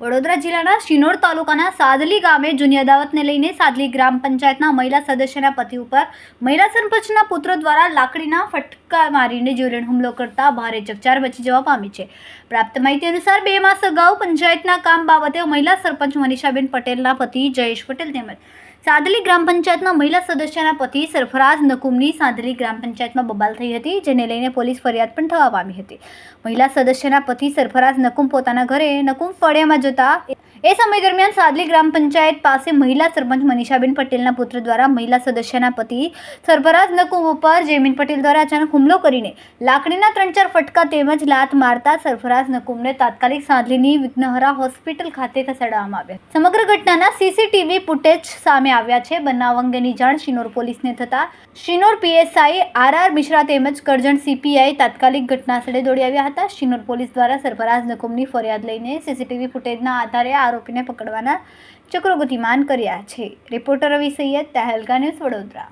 વડોદરા જિલ્લાના શિનોર તાલુકાના સાદલી ગામે જૂની અદાવતને લઈને સાદલી ગ્રામ પંચાયતના મહિલા સદસ્યના પતિ ઉપર મહિલા સરપંચના પુત્ર દ્વારા લાકડીના ફટકા મારીને જીવલેણ હુમલો કરતા ભારે ચકચાર મચી જવા પામી છે. પ્રાપ્ત માહિતી અનુસાર બે માસ અગાઉ પંચાયતના કામ બાબતે મહિલા સરપંચ મનીષાબેન પટેલના પતિ જયેશ પટેલ તેમજ સાદલી ગ્રામ પંચાયતના મહિલા સદસ્યના પતિ સરફરાઝ નકુમની સાદલી ગ્રામ પંચાયતમાં બબાલ થઈ હતી, જેને લઈને પોલીસ ફરિયાદ પણ થવા પામી હતી. મહિલા સદસ્યના પતિ સરફરાઝ નકુમ પોતાના ઘરે નકુમ ફળિયામાં જતા એ સમય દરમિયાન સાદલી ગ્રામ પંચાયત પાસે મહિલા સરપંચ મનીષાબેન પટેલના પુત્ર દ્વારા મહિલા સદસ્યના પતિ સરફરાઝ નકુમ ઉપર જયમીન પટેલ દ્વારા અચાનક હુમલો કરીને લાકડીના ત્રણ ચાર ફટકા તેમજ લાત મારતા સરફરાઝ નકુમને તાત્કાલિક સાદલીની વિઘ્નહરા હોસ્પિટલ ખાતે ખસેડવામાં આવ્યા. સમગ્ર ઘટનાના સીસીટીવી ફૂટેજ સામે આવ્યા છે. બનાવ અંગેની જાણ શિનોર પોલીસને થતાં Shinor PSI R R Mishra તેમજ કરજણ સીપીઆઈ તાત્કાલિક ઘટનાસ્થળે દોડી આવ્યા હતા. શિનોર પોલીસ દ્વારા સરફરાજ નકુમની ફરિયાદ લઈને સીસીટીવી ફૂટેજના આધારે આરોપીને પકડવાના ચક્રો ગતિમાન કર્યા છે. Reporter Ravi Syed Tehelka news Vadodara.